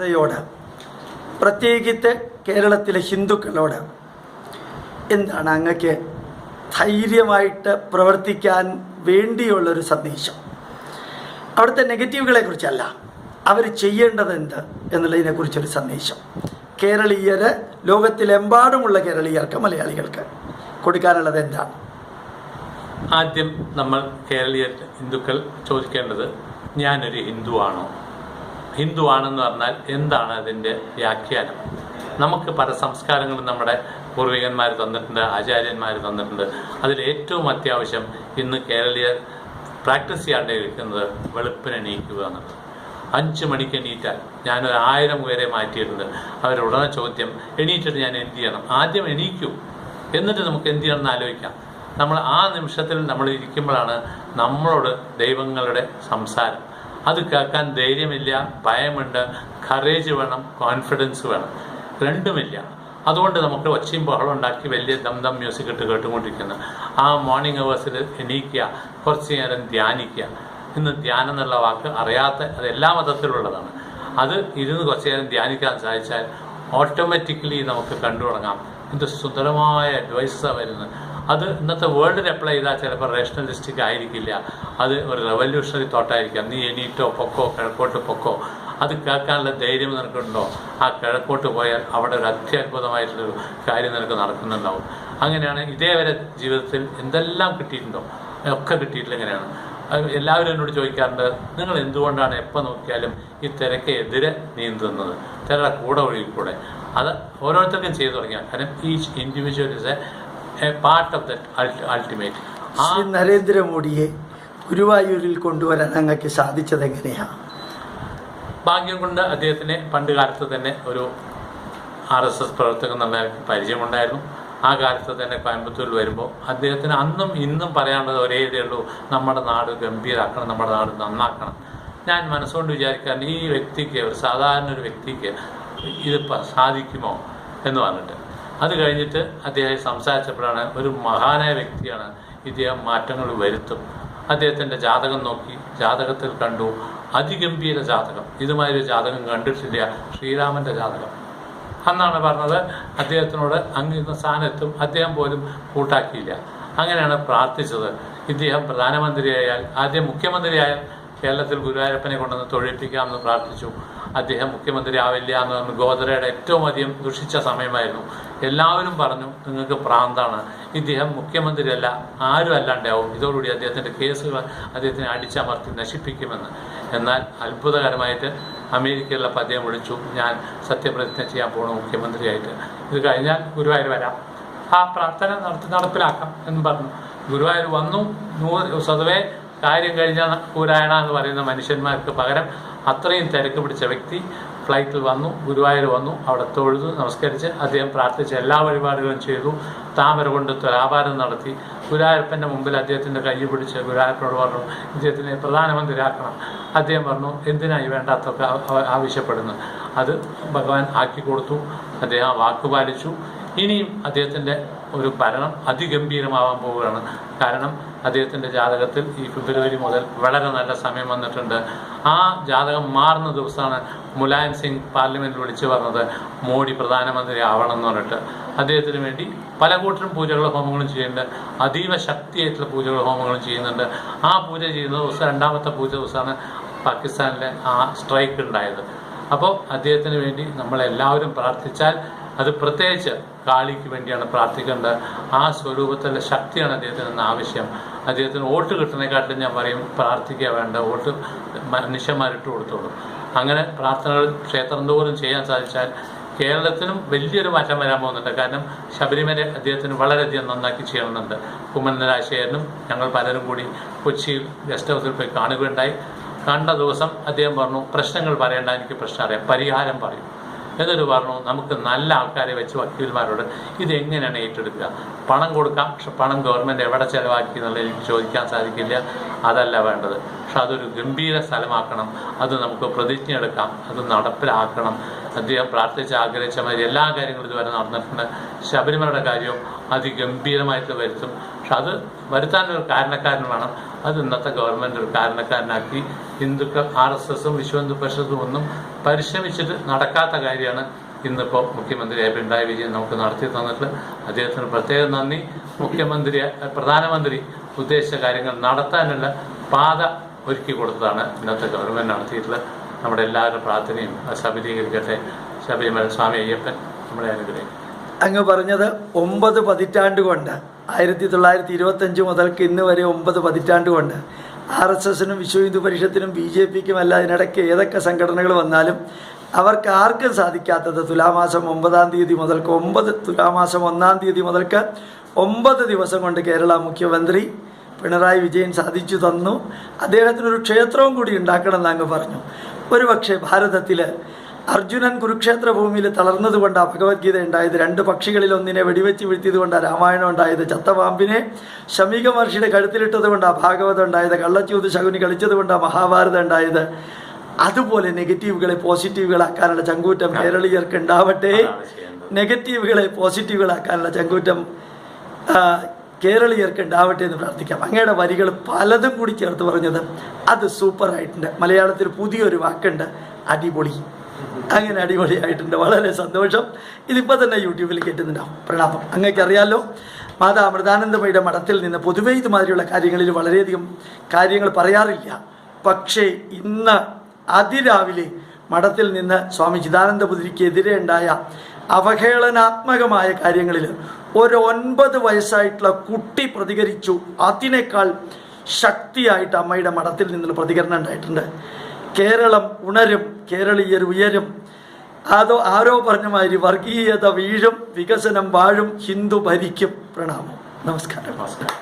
ജനതയോട് പ്രത്യേകിച്ച് കേരളത്തിലെ ഹിന്ദുക്കളോട് എന്താണ് അങ്ങക്ക് ധൈര്യമായിട്ട് പ്രവർത്തിക്കാൻ വേണ്ടിയുള്ളൊരു സന്ദേശം? അവിടുത്തെ നെഗറ്റീവുകളെ കുറിച്ചല്ല അവർ ചെയ്യേണ്ടത് എന്ത് എന്നുള്ളതിനെക്കുറിച്ചൊരു സന്ദേശം. കേരളീയർ ലോകത്തിലെമ്പാടുമുള്ള കേരളീയർക്ക് മലയാളികൾക്ക് കൊടുക്കാനുള്ളത് എന്താണ്? ആദ്യം നമ്മൾ കേരളീയ ഹിന്ദുക്കൾ ചോദിക്കേണ്ടത് ഞാനൊരു ഹിന്ദുവാണോ? ഹിന്ദുവാണെന്ന് പറഞ്ഞാൽ എന്താണ് അതിന്റെ വ്യാഖ്യാനം? നമുക്ക് പല സംസ്കാരങ്ങളും നമ്മുടെ പൂർവികന്മാർ തന്നിട്ടുണ്ട് ആചാര്യന്മാർ തന്നിട്ടുണ്ട്. അതിൽ ഏറ്റവും അത്യാവശ്യം ഇന്ന് കേരളീയർ പ്രാക്ടീസ് ചെയ്യാണ്ടിരിക്കുന്നത് വെളുപ്പിന് എണീക്കുക എന്നുള്ളത്. അഞ്ച് മണിക്ക് എണീറ്റാൽ ഞാനൊരു ആയിരം പേരെ മാറ്റിയിട്ടുണ്ട്. അവരുടനെ ചോദ്യം എണീറ്റിട്ട് ഞാൻ എന്ത് ചെയ്യണം? ആദ്യം എണീക്കൂ. എന്നിട്ട് നമുക്ക് എന്ത് ചെയ്യണം എന്ന് ആലോചിക്കാം. നമ്മൾ ആ നിമിഷത്തിൽ നമ്മൾ ഇരിക്കുമ്പോഴാണ് നമ്മളോട് ദൈവങ്ങളുടെ സംസാരം. അത് കേൾക്കാൻ ധൈര്യമില്ല ഭയമുണ്ട് കറേജ് വേണം കോൺഫിഡൻസ് വേണം. രണ്ടുമില്ല. അതുകൊണ്ട് നമുക്ക് ഒച്ചയും ബഹളം ഉണ്ടാക്കി വലിയ ദം ദം മ്യൂസിക് ഇട്ട് കേട്ടുകൊണ്ടിരിക്കുന്നു. ആ മോർണിംഗ് അവേഴ്സിൽ എണീക്കുക കുറച്ച് നേരം ധ്യാനിക്കുക. ഇന്ന് ധ്യാനം എന്നുള്ള വാക്ക് അറിയാത്ത അത് എല്ലാ മതത്തിലുള്ളതാണ്. അത് ഇരുന്ന് കുറച്ച് നേരം ധ്യാനിക്കാൻ സാധിച്ചാൽ ഓട്ടോമാറ്റിക്കലി നമുക്ക് കണ്ടു തുടങ്ങാം. എന്ത് സുന്ദരമായ അഡ്വൈസാണ് വരുന്നത്. അത് ഇന്നത്തെ വേൾഡിൽ അപ്ലൈ ചെയ്താൽ ചിലപ്പോൾ റേഷണലിസ്റ്റിക് ആയിരിക്കില്ല. അത് ഒരു റെവല്യൂഷണറി തോട്ടായിരിക്കാം നീ എണീറ്റോ പൊക്കോ കിഴക്കോട്ട് പൊക്കോ. അത് കേൾക്കാനുള്ള ധൈര്യം നിനക്കുണ്ടോ? ആ കിഴക്കോട്ട് പോയാൽ അവിടെ ഒരു അത്യത്ഭുതമായിട്ടുള്ളൊരു കാര്യം നിനക്ക് നടക്കുന്നുണ്ടാവും. അങ്ങനെയാണ് ഇതേവരെ ജീവിതത്തിൽ എന്തെല്ലാം കിട്ടിയിട്ടുണ്ടോ? ഒക്കെ കിട്ടിയിട്ടില്ല എങ്ങനെയാണ് അത് എല്ലാവരും എന്നോട് ചോദിക്കാറുണ്ട് നിങ്ങൾ എന്തുകൊണ്ടാണ് എപ്പോൾ നോക്കിയാലും ഈ തിരക്കെതിരെ നീന്തുന്നത്? തിരയുടെ കൂടെ ഒഴുകിക്കൂടെ? അത് ഓരോരുത്തർക്കും ചെയ്തു തുടങ്ങിയാൽ. കാരണം each individual is a part of the ultimate ആ നരേന്ദ്രമോദിയെ ഗുരുവായൂരിൽ കൊണ്ടുവരാൻ അങ്ങക്ക് സാധിച്ചത് എങ്ങനെയാണ് ഭാഗ്യം കൊണ്ട് അദ്ദേഹത്തിന് പണ്ട് കാലത്ത് തന്നെ ഒരു ആർ എസ് എസ് പ്രവർത്തകൻ എന്നുള്ള പരിചയമുണ്ടായിരുന്നു. ആ കാലത്ത് തന്നെ കോയമ്പത്തൂരിൽ വരുമ്പോൾ അദ്ദേഹത്തിന് അന്നും ഇന്നും പറയാനുള്ളത് ഒരേ ഇതേ ഉള്ളൂ. നമ്മുടെ നാട് ഗംഭീരാക്കണം നമ്മുടെ നാട് നന്നാക്കണം. ഞാൻ മനസ്സുകൊണ്ട് വിചാരിക്കാൻ ഈ വ്യക്തിക്ക് ഒരു സാധാരണ ഒരു വ്യക്തിക്ക് ഇത് സാധിക്കുമോ എന്ന് പറഞ്ഞിട്ട്. അത് കഴിഞ്ഞിട്ട് അദ്ദേഹം സംസാരിച്ചപ്പോഴാണ് ഒരു മഹാനായ വ്യക്തിയാണ് ഇദ്ദേഹം മാറ്റങ്ങൾ വരുത്തും. അദ്ദേഹത്തിന്റെ ജാതകം നോക്കി ജാതകത്തിൽ കണ്ടു. അതിഗംഭീര ജാതകം. ഇതുമായി ഒരു ജാതകം കണ്ടിട്ടില്ല. ശ്രീരാമന്റെ ജാതകം. അന്നാണ് പറഞ്ഞത് അദ്ദേഹത്തിനോട് അങ്ങ് ഇന്ന സ്ഥാനത്തും അദ്ദേഹം പോലും കൂട്ടാക്കിയില്ല. അങ്ങനെയാണ് പ്രാർത്ഥിച്ചത്. ഇദ്ദേഹം പ്രധാനമന്ത്രിയായാൽ ആദ്യം മുഖ്യമന്ത്രിയായാൽ കേരളത്തിൽ ഗുരുവായൂരപ്പനെ കൊണ്ടുവന്ന് തൊഴിപ്പിക്കാമെന്ന് പ്രാർത്ഥിച്ചു. അദ്ദേഹം മുഖ്യമന്ത്രി ആവില്ല എന്ന് പറഞ്ഞു ഗോദരയുടെ ഏറ്റവും അധികം ദുഷിച്ച സമയമായിരുന്നു. എല്ലാവരും പറഞ്ഞു നിങ്ങൾക്ക് പ്രാന്താണ്. ഇദ്ദേഹം മുഖ്യമന്ത്രിയല്ല ആരും അല്ലാണ്ടാവും. ഇതോടുകൂടി അദ്ദേഹത്തിന്റെ കേസുകൾ അദ്ദേഹത്തിനെ അടിച്ചമർത്തി നശിപ്പിക്കുമെന്ന്. എന്നാൽ അത്ഭുതകരമായിട്ട് അമേരിക്കയിലുള്ള അദ്ദേഹം വിളിച്ചു ഞാൻ സത്യപ്രതിജ്ഞ ചെയ്യാൻ പോകണം മുഖ്യമന്ത്രിയായിട്ട്. ഇത് കഴിഞ്ഞാൽ ഗുരുവായൂർ വരാം. ആ പ്രാർത്ഥന നടത്തി നടപ്പിലാക്കാം എന്ന് പറഞ്ഞു. ഗുരുവായൂർ വന്നു. നൂറ് സ്വതവേ കാര്യം കഴിഞ്ഞ പൂരായണ എന്ന് പറയുന്ന മനുഷ്യന്മാർക്ക് പകരം അത്രയും തിരക്ക് പിടിച്ച വ്യക്തി ഫ്ലൈറ്റിൽ വന്നു ഗുരുവായൂർ വന്നു അവിടെ തൊഴുതു നമസ്കരിച്ച് അദ്ദേഹം പ്രാർത്ഥിച്ച എല്ലാ വഴിപാടുകളും ചെയ്തു. താമര കൊണ്ട് വ്യാപാരം നടത്തി. ഗുരുവായൂരപ്പന്റെ മുമ്പിൽ അദ്ദേഹത്തിന്റെ കൈ പിടിച്ച് ഗുരുവായൂരപ്പനോട് പറഞ്ഞു ഇദ്ദേഹത്തിനെ പ്രധാനമന്ത്രിയാക്കണം. അദ്ദേഹം പറഞ്ഞു എന്തിനായി വേണ്ടാത്തൊക്കെ ആവശ്യപ്പെടുന്നു അത് ഭഗവാൻ ആക്കി കൊടുത്തു. അദ്ദേഹം ആ വാക്ക് പാലിച്ചു. ഇനിയും അദ്ദേഹത്തിന്റെ ഒരു ഭരണം അതിഗംഭീരമാവാൻ പോവുകയാണ്. കാരണം അദ്ദേഹത്തിന്റെ ജാതകത്തിൽ ഈ ഫെബ്രുവരി മുതൽ വളരെ നല്ല സമയം വന്നിട്ടുണ്ട്. ആ ജാതകം മാറുന്ന ദിവസമാണ് മുലായം സിംഗ് പാർലമെന്റിൽ വിളിച്ചു പറഞ്ഞത് മോഡി പ്രധാനമന്ത്രി ആവണം എന്ന് പറഞ്ഞിട്ട്. അദ്ദേഹത്തിന് വേണ്ടി പല കൂട്ടരും പൂജകളും ഹോമങ്ങളും ചെയ്യുന്നുണ്ട്. അതീവ ശക്തിയായിട്ടുള്ള പൂജകളും ഹോമങ്ങളും ചെയ്യുന്നുണ്ട്. ആ പൂജ ചെയ്യുന്ന ദിവസം രണ്ടാമത്തെ പൂജ ദിവസമാണ് പാകിസ്ഥാനിലെ ആ സ്ട്രൈക്ക് ഉണ്ടായത്. അപ്പോൾ അദ്ദേഹത്തിന് വേണ്ടി നമ്മളെല്ലാവരും പ്രാർത്ഥിച്ചാൽ അത് പ്രത്യേകിച്ച് കാളിക്ക് വേണ്ടിയാണ് പ്രാർത്ഥിക്കേണ്ടത്. ആ സ്വരൂപത്തിലെ ശക്തിയാണ് അദ്ദേഹത്തിന് ആവശ്യം. അദ്ദേഹത്തിന് വോട്ട് കിട്ടുന്നതിനെക്കാട്ടിലും ഞാൻ പറയും പ്രാർത്ഥിക്കുക വേണ്ട വോട്ട് മനുഷ്യന്മാരിട്ട് കൊടുത്തോളൂ. അങ്ങനെ പ്രാർത്ഥനകൾ ക്ഷേത്രം തോറും ചെയ്യാൻ സാധിച്ചാൽ കേരളത്തിനും വലിയൊരു മാറ്റം വരാൻ പോകുന്നുണ്ട്. കാരണം ശബരിമല അദ്ദേഹത്തിന് വളരെയധികം നന്നാക്കി ചെയ്യണമെന്നുണ്ട്. കുമ്മൻ ഞങ്ങൾ പലരും കൂടി കൊച്ചിയിൽ ഗസ്റ്റ് ഹൗസിൽ പോയി കാണുകയുണ്ടായി. കണ്ട ദിവസം അദ്ദേഹം പറഞ്ഞു പ്രശ്നങ്ങൾ പറയേണ്ട എനിക്ക് പ്രശ്നം അറിയാം. പരിഹാരം പറയും. എന്നിട്ട് പറഞ്ഞു നമുക്ക് നല്ല ആൾക്കാരെ വെച്ച് വക്കീൽമാരോട് ഇതെങ്ങനെയാണ് ഏറ്റെടുക്കുക? പണം കൊടുക്കാം പക്ഷെ പണം ഗവൺമെന്റ് എവിടെ ചിലവാക്കി എന്നുള്ളത് എനിക്ക് ചോദിക്കാൻ സാധിക്കില്ല. അതല്ല വേണ്ടത്. പക്ഷെ അതൊരു ഗംഭീര സ്ഥലമാക്കണം. അത് നമുക്ക് പ്രതിജ്ഞ എടുക്കാം. അത് നടപ്പിലാക്കണം. അദ്ദേഹം പ്രാർത്ഥിച്ച് ആഗ്രഹിച്ച മാതിരി എല്ലാ കാര്യങ്ങളും ഇതുവരെ നടന്നിട്ടുണ്ട്. ശബരിമലയുടെ കാര്യവും അതിഗംഭീരമായിട്ട് വരുത്തും. പക്ഷെ അത് വരുത്താനൊരു കാരണക്കാരൻ വേണം അത് ഇന്നത്തെ ഗവൺമെന്റ് ഒരു കാരണക്കാരനാക്കി ഹിന്ദുക്കൾ ആർ എസ് എസും വിശ്വ ഹിന്ദു പരിഷത്തും ഒന്നും പരിശ്രമിച്ചിട്ട് നടക്കാത്ത കാര്യമാണ് ഇന്നിപ്പോൾ മുഖ്യമന്ത്രി പിണറായി വിജയൻ നമുക്ക് നടത്തി തന്നിട്ടുണ്ട് അദ്ദേഹത്തിന് പ്രത്യേകം നന്ദി. മുഖ്യമന്ത്രി പ്രധാനമന്ത്രി ഉദ്ദേശിച്ച കാര്യങ്ങൾ നടത്താനുള്ള പാത ഒരുക്കി കൊടുത്തതാണ് ഇന്നത്തെ ഗവൺമെന്റ് നടത്തിയിട്ടുള്ളത് നമ്മുടെ എല്ലാവരുടെ പ്രാർത്ഥനയും ശബരീകരിക്കട്ടെ. ശബരിമല സ്വാമി അയ്യപ്പൻ നമ്മുടെ അനുഗ്രഹിക്കും. അങ്ങ് പറഞ്ഞത് ഒമ്പത് പതിറ്റാണ്ട് കൊണ്ട് ആയിരത്തി തൊള്ളായിരത്തി ഇരുപത്തഞ്ച് മുതൽക്ക് ഇന്ന് വരെ ഒമ്പത് പതിറ്റാണ്ട് കൊണ്ട് ആർ എസ് എസിനും വിശ്വ ഹിന്ദു പരിഷത്തിനും ബി ജെ പിക്കും അല്ല അതിനിടയ്ക്ക് ഏതൊക്കെ സംഘടനകൾ വന്നാലും അവർക്ക് ആർക്കും സാധിക്കാത്തത് തുലാമാസം ഒമ്പതാം തീയതി മുതൽക്ക് ഒമ്പത് തുലാമാസം ഒന്നാം തീയതി മുതൽക്ക് ഒമ്പത് ദിവസം കൊണ്ട് കേരള മുഖ്യമന്ത്രി പിണറായി വിജയൻ സാധിച്ചു തന്നു. അദ്ദേഹത്തിനൊരു ക്ഷേത്രവും കൂടി ഉണ്ടാക്കണമെന്ന് അങ്ങ് പറഞ്ഞു. ഒരുപക്ഷെ ഭാരതത്തിൽ അർജുനൻ കുരുക്ഷേത്ര ഭൂമിയിൽ തളർന്നതുകൊണ്ടാണ് ഭഗവത്ഗീത ഉണ്ടായത് രണ്ട് പക്ഷികളിൽ ഒന്നിനെ വെടിവെച്ച് വീഴ്ത്തിയത് കൊണ്ടാണ് രാമായണം ഉണ്ടായത് ചത്തപാമ്പിനെ ശമീക മഹർഷിയുടെ കഴുത്തിലിട്ടത് കൊണ്ടാണ് ഭാഗവതം ഉണ്ടായത് കള്ളച്ചൂത് ശകുനി കളിച്ചത് കൊണ്ടാണ് മഹാഭാരതം ഉണ്ടായത്. അതുപോലെ നെഗറ്റീവുകളെ പോസിറ്റീവുകളാക്കാനുള്ള ചങ്കൂറ്റം കേരളീയർക്ക് ഉണ്ടാവട്ടെ. നെഗറ്റീവുകളെ പോസിറ്റീവുകളാക്കാനുള്ള ചങ്കൂറ്റം കേരളീയർക്ക് ഉണ്ടാവട്ടെ എന്ന് പ്രാർത്ഥിക്കാം. അങ്ങയുടെ വരികൾ പലതും കൂടി ചേർത്ത് പറഞ്ഞത് അത് സൂപ്പറായിട്ടുണ്ട്. മലയാളത്തിൽ പുതിയൊരു വാക്കുണ്ട് അടിപൊളി. അങ്ങനെ അടിപൊളിയായിട്ടുണ്ട്. വളരെ സന്തോഷം. ഇതിപ്പോൾ തന്നെ യൂട്യൂബിൽ കേട്ടുന്നുണ്ടാവും പ്രണാമം. അങ്ങേക്ക് അറിയാലോ മാതാ അമൃതാനന്ദമയുടെ മഠത്തിൽ നിന്ന് പൊതുവേ ഇതുമാതിരിയുള്ള കാര്യങ്ങളിൽ വളരെയധികം കാര്യങ്ങൾ പറയാറില്ല. പക്ഷേ ഇന്ന് അതിരാവിലെ മഠത്തിൽ നിന്ന് സ്വാമി ചിദാനന്ദപുരിക്കെതിരെ ഉണ്ടായ അവഹേളനാത്മകമായ കാര്യങ്ങളിൽ ഒരു ഒൻപത് വയസ്സായിട്ടുള്ള കുട്ടി പ്രതികരിച്ചു. അതിനേക്കാൾ ശക്തിയായിട്ട് അമ്മയുടെ മഠത്തിൽ നിന്നുള്ള പ്രതികരണം ഉണ്ടായിട്ടുണ്ട്. കേരളം ഉണരും കേരളീയർ ഉയരും. അതോ ആരോ പറഞ്ഞ മാതിരി വർഗീയത വീഴും വികസനം വാഴും ഹിന്ദു ഭരിക്കും. പ്രണാമം. നമസ്കാരം. നമസ്കാരം.